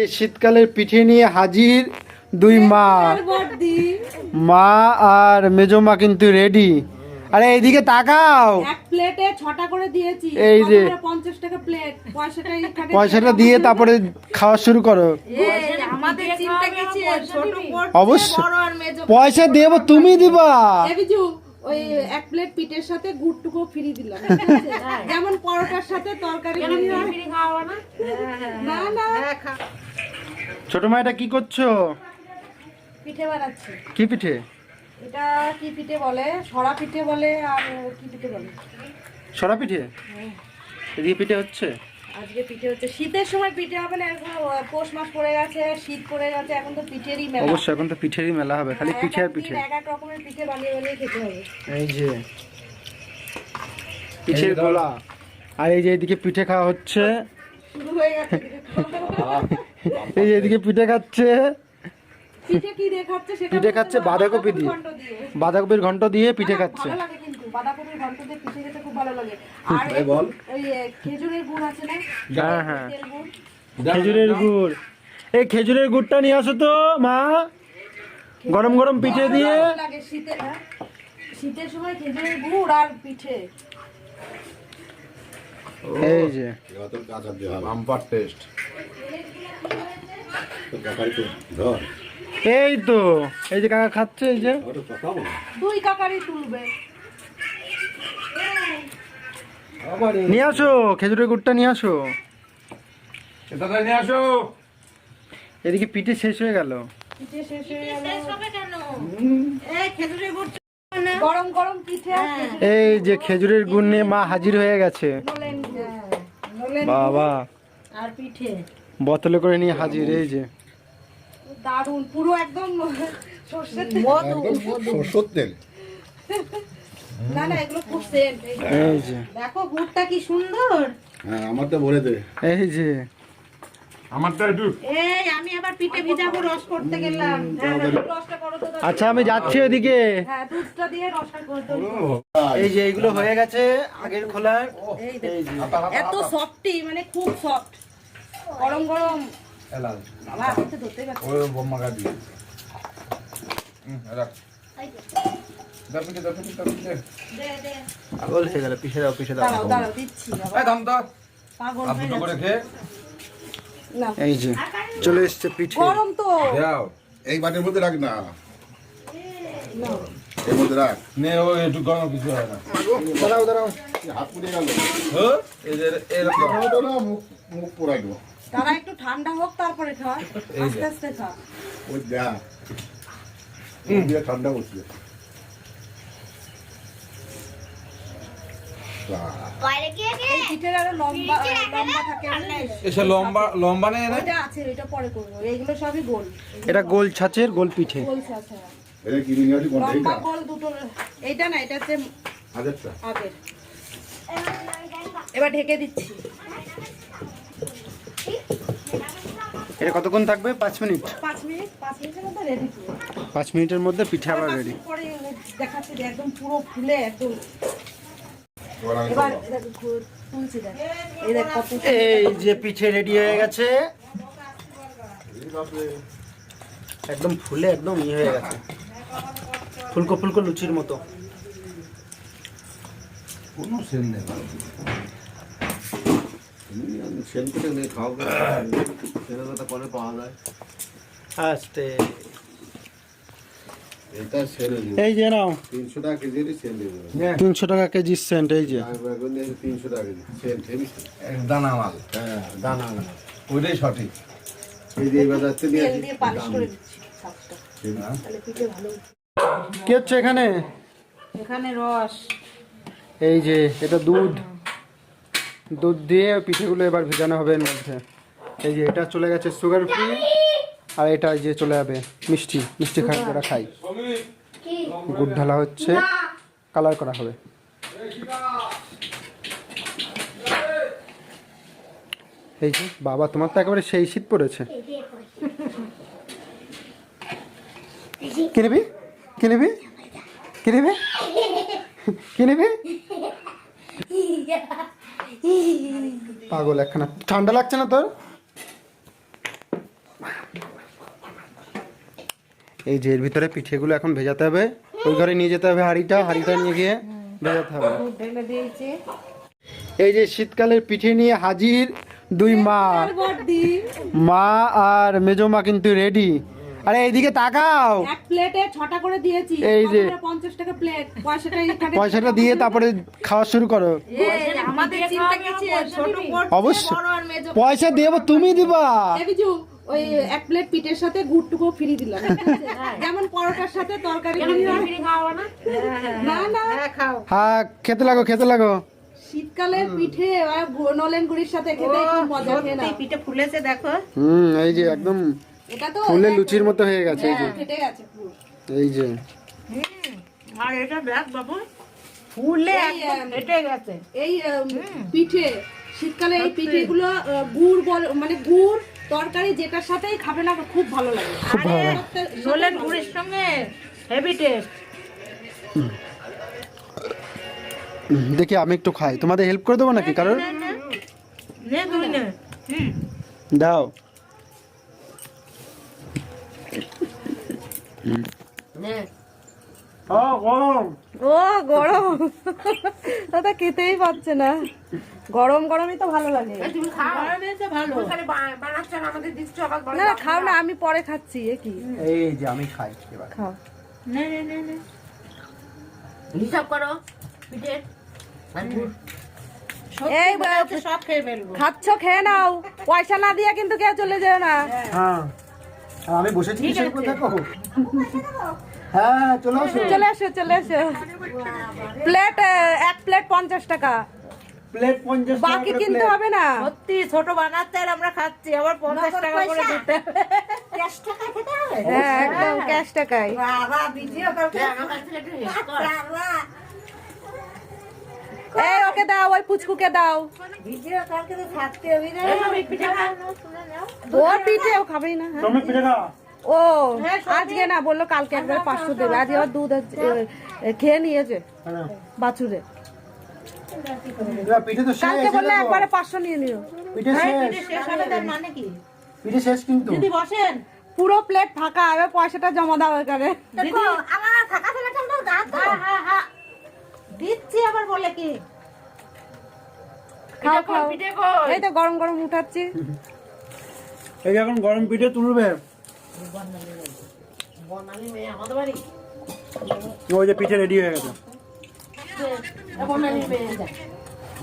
এই শীতকালের পিঠে নিয়ে হাজির দুই মা। মা আর মেজো মা কিন্তু রেডি আরে এইদিকে তাকাও। এক প্লেটে ছটা করে দিয়েছি। এই যে। কত করে? পঞ্চাশ টাকা প্লেট পয়সাটা পয়সাটা দিয়ে তারপরে খাওয়া শুরু করো। আমাদের চিন্তা কিছু ছোট বড় অবশ্যই। বড় আর মেজো পয়সা দেবো তুমি দিবা। এ বিজু ওই এক প্লেট পিঠের সাথে গুড়টুকু ফ্রি দিলাম। যেমন পরোটার সাথে তরকারি free হয়। না? না ছোট মা এটা কি করছ? পিঠে বানাচ্ছি। কি পিঠে? এটা কি পিঠে বলে? সরা পিঠে বলে আর কি পিঠে বলে? সরা পিঠে? এদিকে পিঠে হচ্ছে? আজকে পিঠে হচ্ছে। শীতের সময় পিঠে হবে না এখন পৌষ মাস পড়ে গেছে শীত পড়ে গেছে এখন তো পিঠেরই মেলা। অবশ্যই এখন তো পিঠেরই মেলা হবে খালি পিঠে আর পিঠে। এক এক রকমের পিঠে বানিয়ে বানিয়ে খেতে হবে। এই যে পিঠের গোলা। আর এই যে এদিকে পিঠে খাওয়া হচ্ছে। শুরু হয়ে গেছে এই এদিকে পিঠে খাচ্ছে। পিঠে কি দিয়ে খাচ্ছে সেটা পিঠে খাচ্ছে বাঁধাকপি দিয়ে। বাঁধাকপির ঘন্ট দিয়ে। পিঠে খাচ্ছে। ভালো লাগে কিন্তু বাঁধাকপির ঘন্ট দিয়ে পিঠে খেতে খুব ভালো লাগে। আর এই- ওই খেজুরের গুড় আছে না? হ্যাঁ হ্যাঁ। খেজুরের গুড়। এই খেজুরের গুড়টা নিয়ে আসো তো মা। গরম গরম পিঠে দিয়ে। ভালো লাগে শীতের হ্যাঁ? শীতের সময় খেজুরের গুড় আর পিঠে। এই যে। বাম্পার টেস্ট এই তো এই যে কাকা খাচ্ছে এই যে। ওটা কথা বলো। দুই কাকারি তুলবে। নিয়ে আসো খেজুরের গুড়টা নিয়ে আসো। নিয়ে আসো। এদিকে পিঠে শেষ হয়ে গেল। পিঠে শেষ হয়ে গেল। গরম গরম পিঠে আর খেজুরের এই যে খেজুরের গুড় নিয়ে মা হাজির হয়ে গেছে। বাবা। আর পিঠে। বোতলে করে নিয়ে হাজির এই যে। দারুণ পুরো একদম সর্ষের তেল। সরষের তেল। না না এগুলো খুব সেন্ট এই যে। দেখো গুড়টা কি সুন্দর। হ্যাঁ আমারটা ভরে দেবে এই যে। আমারটা একটু এই আমি আবার পিঠে ভিজাবো রস করতে গেলাম। হ্যাঁ হ্যাঁ, রসটা করো তো আচ্ছা আমি যাচ্ছি ওদিকে। হ্যাঁ দুধটা দিয়ে রসটা করে এই যে এইগুলো হয়ে গেছে আগের খোলার। এই এত সফটি মানে খুব সফট গরম গরম। বাবা হাতে ধরতে পারছি ওই বোম্মা গাড়ি রাখ। দশ মিনিট দশ মিনিট দশ মিনিট দে দে। পাগল হয়ে গেল পিছে দাও পিছে দাও। দাঁড়াও দিচ্ছি পাগল হয়ে এই যে চলে এসছে পিঠে। গরম তো। যাও এই বাটির মধ্যে রাখ না। এর মধ্যে রাখ। নে ও একটু গরম কিছু হয় না। দাঁড়াও দাঁড়াও। হাত পুড়ে গেল। হ্যাঁ? এই যে এরকম না মুখ মুখ পোড়াই দেবো। তারা একটু ঠান্ডা হোক তারপরে খা আস্তে আস্তে খা ওই যা ঠান্ডা করছে এই পিঠের আরও লম্বা লম্বা থাকে জানিস? এসে লম্বা লম্বা নেই না ওইটা আছে ওইটা পরে করব এইগুলো সবই গোল এটা গোল। ছাচের গোল পিঠে। গোল আছে? এটা না এটা হচ্ছে এবার ঢেকে দিচ্ছি। এটা কতক্ষণ থাকবে? পাঁচ মিনিট। পাঁচ মিনিটের মধ্যে রেডি পুরো পাঁচ মিনিটের মধ্যে পিঠে আবার রেডি দেখাচ্ছি একদম পুরো ফুলে একদম এবার আমি এবার করব। দেখো ঘুর- তুলছি দেখ এই যে পিঠে রেডি হয়ে গেছে। একদম ফুলে একদম ইয়ে হয়ে গেছে। ফুলকো ফুলকো লুচির মতো। কোনো সেন নেই সেন করে নেই খাও সেনের কথা পরে পাওয়া যায়। আস্তে এই যে নাও। তিনশো টাকা কেজি কেজি সেন্ট এই যে। দানা মাল। হ্যাঁ দানা ওইটাই সঠিক। এই যে এবার যাচ্ছে নিয়ে তেল আসি। দিয়ে পালিশ করে দিচ্ছি সাতটা তাহলে পিঠে ভালো কি হচ্ছে এখানে? এখানে রস। এই যে এটা দুধ। দুধ দিয়ে পিঠেগুলো এবার ভেজানো হবে এর মধ্যে। এই যে এটা চলে গেছে সুগার ফ্রি আর এটা যে চলে যাবে মিষ্টি মিষ্টি খাই করা খাই গুড় ঢালা হচ্ছে, কালার করা হবে। এই যে বাবা, তোমার তো একেবারে সেই শীত পড়েছে। কি নেবি? কি নেবি? কি নেবে? কি নেবে? পাগল একখানা। ঠান্ডা লাগছে না তোর? এই যে এর ভিতরে পিঠেগুলো এখন ভেজাতে হবে। ওই ঘরে নিয়ে যেতে হবে হাঁড়িটা হাঁড়িটা নিয়ে গিয়ে ভেজাতে হবে। এই যে শীতকালের পিঠে নিয়ে হাজির দুই মা। মা আর মেজো মা কিন্তু রেডি আরে এইদিকে তাকাও। এক প্লেটে ছটা করে দিয়েছি। এই যে। কত করে? পঞ্চাশ টাকা প্লেট। পয়সাটা এইখানে পয়সাটা দিয়ে তারপরে খাওয়া শুরু করো। আমাদের চিন্তা কিছু ছোট বড় অবশ্যই। পয়সা দেবো তুমি দিবা। ওই এক প্লেট পিঠের সাথে গুড়টুকু ফ্রি দিলাম। যেমন পরোটার সাথে তরকারি হয়। না? না হ্যাঁ খেতে লাগো খেতে লাগো। শীতকালে পিঠে আর নলেন গুড়ির সাথে খেতে মজা খেয়ে না পিঠে ফুলেছে দেখো। হুম এই যে একদম এটা তো ফুলে লুচির মতো হয়ে গেছে এই যে। ফেটে গেছে পুরো। এই যে। আর এটা দেখ বাবু ফুলে একদম ফেটে গেছে। এই পিঠে শীতকালে এই পিঠেগুলো গুড় বল- মানে গুড় তরকারি যেটার সাথেই খাবে না খুব ভালো লাগে। আরে নোলেন গুড়ির সঙ্গে হেভি টেস্ট দেখি আমি একটু খাই। তোমাদের হেল্প করে দেবো নাকি কারণ নে তুমি নে হুম। দাও। ও গরম। দাদা খেতেই পাচ্ছে না। গরম গরমই তো ভালো লাগে। গরমে তো ভালো। না না, খাও না আমি পরে খাচ্ছি এ কি? এই যে আমি খাই খাও। নে নে নে নে। হিসাব করো পিঠে। এই এই সব খেয়ে ফেলব। খাচ্ছ খেয়ে নাও। পয়সা না দিয়ে কিন্তু কেউ চলে যেও না। হ্যাঁ। আমি বসেছি দেখো। হ্যাঁ চলে আসো। চলে এসো চলে এসো প্লেট এক প্লেট পঞ্চাশ টাকা। প্লেট পঞ্চাশ বাকি কিনতে হবে না। সত্যি ছোট বানাচ্ছে আর আমরা খাচ্ছি আবার পঞ্চাশ টাকা করে দিতে। হ্যাঁ একদম ক্যাশ টাকায়। এই ওকে দাও ওই পুচকুকে দাও। ও পিঠে ও খাবেই না। হ্যাঁ। ও আজকে না বলল কালকে একবার পাঁচশো দেবে। আজকে আবার দুধ খেয়ে নিয়েছে হ্যাঁ। বাছুরে। এবার পিঠে তো শেষ কালকে বললে একবারে পাঁচশো নিয়ে নিও। পিঠে শেষ। তার মানে কি? পিঠে শেষ কিন্তু। পুরো প্লেট ফাঁকা এবার পয়সাটা জমা দাও এখানে। হ্যাঁ হ্যাঁ দিচ্ছি আবার বলে কি? খাও খাও। এই তো গরম গরম উঠাচ্ছি। এই এখন গরম পিঠে তুলবে। ওই যে পিঠে রেডি হয়ে গেছে?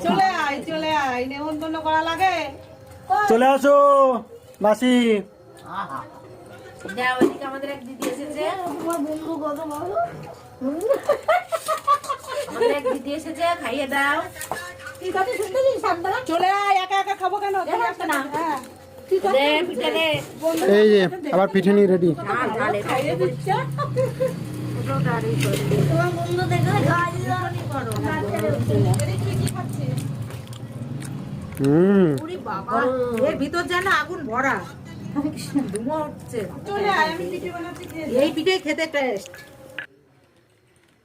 চলে আয় চলে আয় নেমন্তন্ন করা লাগে। চলে আসো মাসি। আমাদের এক দিদি এসেছে। তোমার বন্ধু কত ভালো আমাদের এক দিদি এসেছে খাইয়ে দাও। শুনতে চলে আয় একা একা খাব কেন? না হ্যাঁ। এই যে আবার পিঠে নিয়ে রেডি হুম। এর ভিতর যেন আগুন ভরা। এই পিঠে খেতে টেস্ট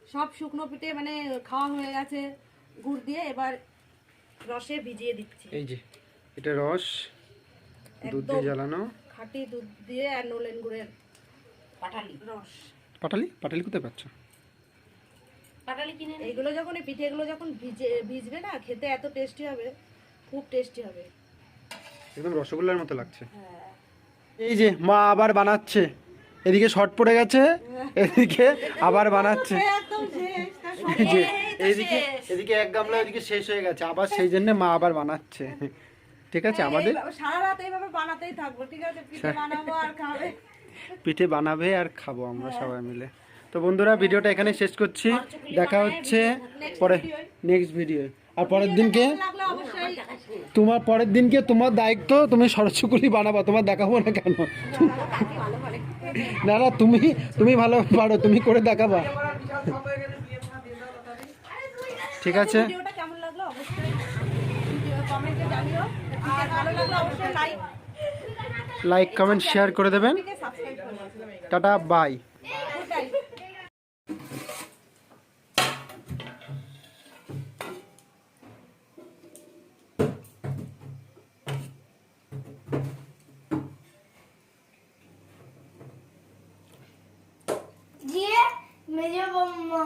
সব শুকনো পিঠে মানে খাওয়া হয়ে গেছে গুড় দিয়ে এবার রসে ভিজিয়ে দিচ্ছি। এই যে এটা রস। দুধ দিয়ে জ্বালানো। খাঁটি দুধ দিয়ে আর নলেন গুড়ের পাটালি। রস। পাটালি? পাটালি কোথায় পাচ্ছ? পাটালি কিনে এইগুলো যখন এই পিঠেগুলো যখন ভিজে ভিজবে না খেতে এত টেস্টি হবে খুব টেস্টি হবে। একদম রসগোল্লার মতো লাগছে। এই যে মা আবার বানাচ্ছে। এদিকে শর্ট পড়ে গেছে এদিকে আবার বানাচ্ছে। একদম শেষ তার এই যে এইদিকে এদিকে এক গামলা এদিকে শেষ হয়ে গেছে আবার সেই জন্য মা আবার বানাচ্ছে। ঠিক আছে আমাদের এইভাবে সারা রাত এইভাবে বানাতেই থাকব ঠিক আছে? পিঠে বানাবো আর খাবে। পিঠে বানাবে আর খাব আমরা সবাই মিলে। তো বন্ধুরা ভিডিওটা এখানে শেষ করছি। দেখা হচ্ছে পরে নেক্সট ভিডিও আর পরের দিনকে তোমার পরের দিনকে তোমার দায়িত্ব তুমি সরস্বকুলি বানাবা তোমার দেখাবো না কেন? না না তুমি তুমি ভালো পারো তুমি করে দেখাবা। ঠিক আছে। লাইক কমেন্ট শেয়ার করে দেবেন। Tata bye night বম্মা